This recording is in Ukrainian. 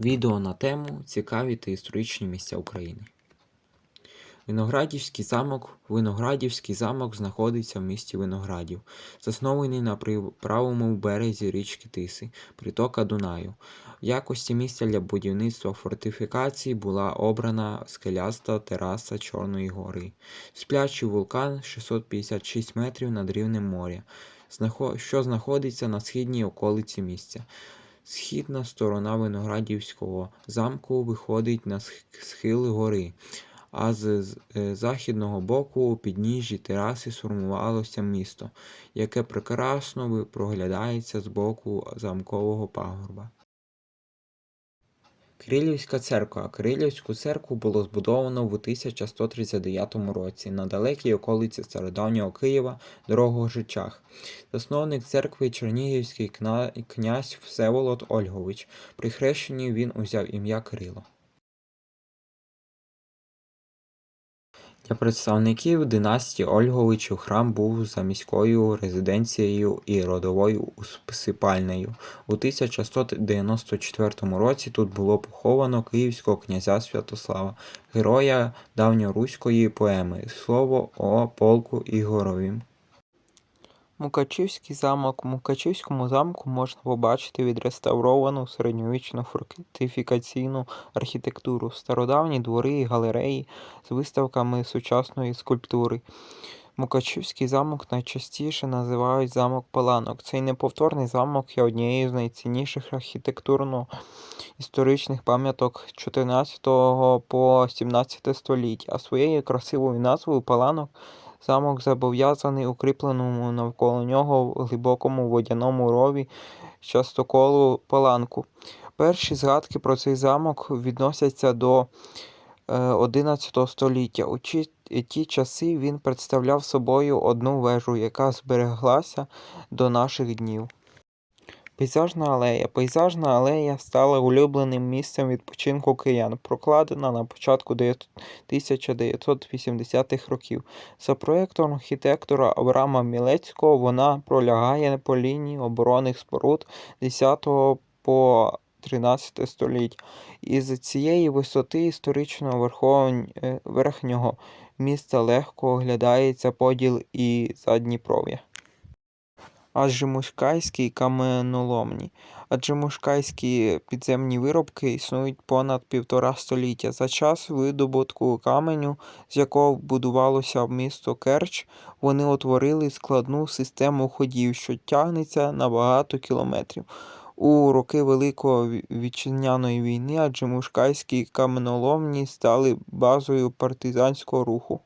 Відео на тему Цікаві та історичні місця України. Виноградівський замок Виноградівський замок знаходиться в місті Виноградів, заснований на правому березі річки Тиси, притока Дунаю. В якості місця для будівництва фортифікацій була обрана скеляста тераса Чорної гори, сплячий вулкан 656 метрів над рівнем моря, що знаходиться на східній околиці місця. Східна сторона Виноградівського замку виходить на схили гори, а з е, західного боку у підніжжі тераси сформувалося місто, яке прекрасно проглядається з боку замкового пагорба. Кирилівська церква. Кирилівську церкву було збудовано в 1139 році на далекій околиці стародавнього Києва Дорогожичах. Засновник церкви Чернігівський князь Всеволод Ольгович. При хрещенні він узяв ім'я Кирило. Для представників династії Ольговичів храм був за міською резиденцією і родовою усипальнею. У 1194 році тут було поховано київського князя Святослава, героя давньоруської поеми Слово о полку Ігоровім. Мукачівський замок. В Мукачівському замку можна побачити відреставровану середньовічну фортифікаційну архітектуру, стародавні двори і галереї з виставками сучасної скульптури. Мукачівський замок найчастіше називають замок Паланок. Цей неповторний замок є однією з найцінніших архітектурно-історичних пам'яток 14 по 17 століття, а своєю красивою назвою Паланок Замок зобов'язаний укріпленому навколо нього глибокому водяному рові частоколу паланку. Перші згадки про цей замок відносяться до е, 11 століття. У ті часи він представляв собою одну вежу, яка збереглася до наших днів. Пейзажна алея. Пейзажна алея стала улюбленим місцем відпочинку киян, прокладена на початку 1980-х років. За проєктом архітектора Авраама Мілецького вона пролягає по лінії оборонних споруд 10 по 13 століть. Із цієї висоти історичного верхнього міста легко оглядається поділ і Задніпров'я. Аджимушкайські каменоломні. Аджимушкайські підземні виробки існують понад півтора століття. За час видобутку каменю, з якого будувалося місто Керч, вони утворили складну систему ходів, що тягнеться на багато кілометрів. У роки Великої Вітчизняної війни аджимушкайські каменоломні стали базою партизанського руху.